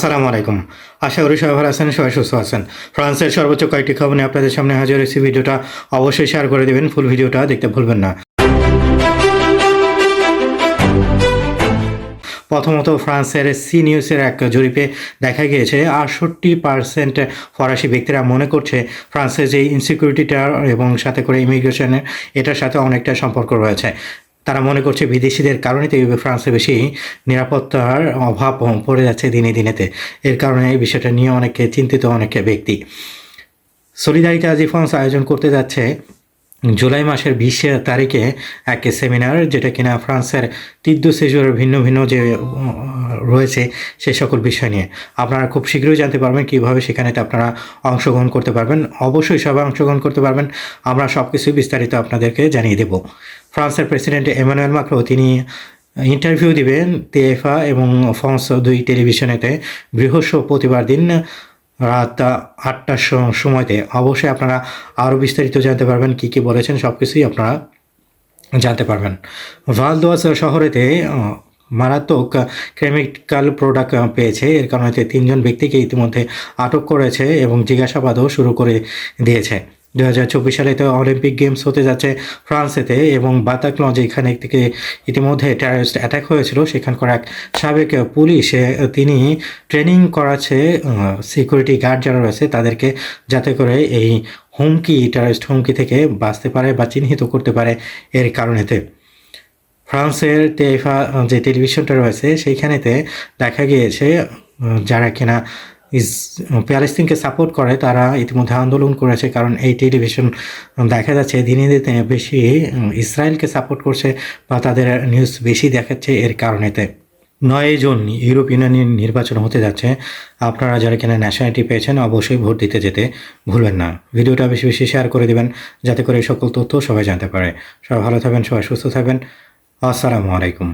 আসসালামু আলাইকুম। আশা করি সবাই ভালো আছেন, সবাই সুস্থ আছেন। ফ্রান্সের সর্বোচ্চ কয়েকটি খবর নিয়ে আপনাদের সামনে হাজির হয়েছি। ভিডিওটা অবশ্যই শেয়ার করে দেবেন ফুল ভিডিওটা দেখতে ভুলবেন না। প্রথমত ফ্রান্সের সি নিউজের এক জরিপে দেখা গিয়েছে, আটষট্টি পার্সেন্ট ফরাসি ব্যক্তিরা মনে করছে ফ্রান্সের যে ইনসিকিউরিটিটা এবং সাথে করে ইমিগ্রেশনের এটার সাথে অনেকটা সম্পর্ক রয়েছে। তারা মনে করছে বিদেশিদের কারণে তো ফ্রান্সে বেশি নিরাপত্তার অভাব পড়ে যাচ্ছে দিনে দিনেতে। এর কারণে এই বিষয়টা নিয়ে অনেকে চিন্তিত, অনেকে ব্যক্তি। সলিদারিতা আজি ফ্রান্স আয়োজন করতে যাচ্ছে জুলাই মাসের বিশ তারিখে এক সেমিনার, যেটা কিনা ফ্রান্সের তীর্থ সেজুরের ভিন্ন ভিন্ন যে রয়েছে সে সকল বিষয় নিয়ে। আপনারা খুব শীঘ্রই জানতে পারবেন কীভাবে সেখানেতে আপনারা অংশগ্রহণ করতে পারবেন। অবশ্যই সবাই অংশগ্রহণ করতে পারবেন। আমরা সব কিছুই বিস্তারিত আপনাদেরকে জানিয়ে দেব। ফ্রান্সের প্রেসিডেন্ট এমানুয়েল মাক্রো, তিনি ইন্টারভিউ দিবেন তেফা এবং ফ্রান্স দুই টেলিভিশনেতে বৃহস্পতিবার দিন রাত আটটার সময়তে। অবশ্যই আপনারা আরও বিস্তারিত জানতে পারবেন কী কী বলেছেন সব কিছুই আপনারা জানতে পারবেন। ভালদোয়াস শহরেতে মারাত্মক কেমিক্যাল প্রোডাক্ট পেয়েছে। এর কারণে তিনজন ব্যক্তিকে ইতিমধ্যে আটক করেছে এবং জিজ্ঞাসাবাদও শুরু করে দিয়েছে। দু হাজার চব্বিশ সালে তো অলিম্পিক গেমস হতে যাচ্ছে ফ্রান্সেতে এবং বাতাক্লন যেখানে থেকে ইতিমধ্যে টেররিস্ট অ্যাটাক হয়েছিল। সেখানকার এক সাবেক পুলিশ তিনি ট্রেনিং করাচ্ছে সিকিউরিটি গার্ড যারা রয়েছে তাদেরকে যাতে করে এই হুমকি টেররিস্ট হুমকি থেকে বাঁচতে পারে বা চিহ্নিত করতে পারে এর কারণেতে। ফ্রান্সের টেফা যে টেলিভিশনটা রয়েছে, সেইখানেতে দেখা গিয়েছে যারা কিনা ইস প্যালেস্তিনকে সাপোর্ট করে, তারা ইতিমধ্যে আন্দোলন করেছে, কারণ এই টেলিভিশন দেখা যাচ্ছে দিনে দিনে বেশি ইসরায়েলকে সাপোর্ট করছে বা তাদের নিউজ বেশি দেখাচ্ছে এর কারণেতে। নয় জুন ইউরোপ ইউনিয়নের নির্বাচন হতে যাচ্ছে। আপনারা যারা কিনা ন্যাশনালিটি পেয়েছেন, অবশ্যই ভোট দিতে যেতে ভুলবেন না। ভিডিওটা বেশি বেশি শেয়ার করে দেবেন, যাতে করে এই সকল তথ্য সবাই জানতে পারে। সবাই ভালো থাকবেন, সবাই সুস্থ থাকবেন। আসসালামু আলাইকুম।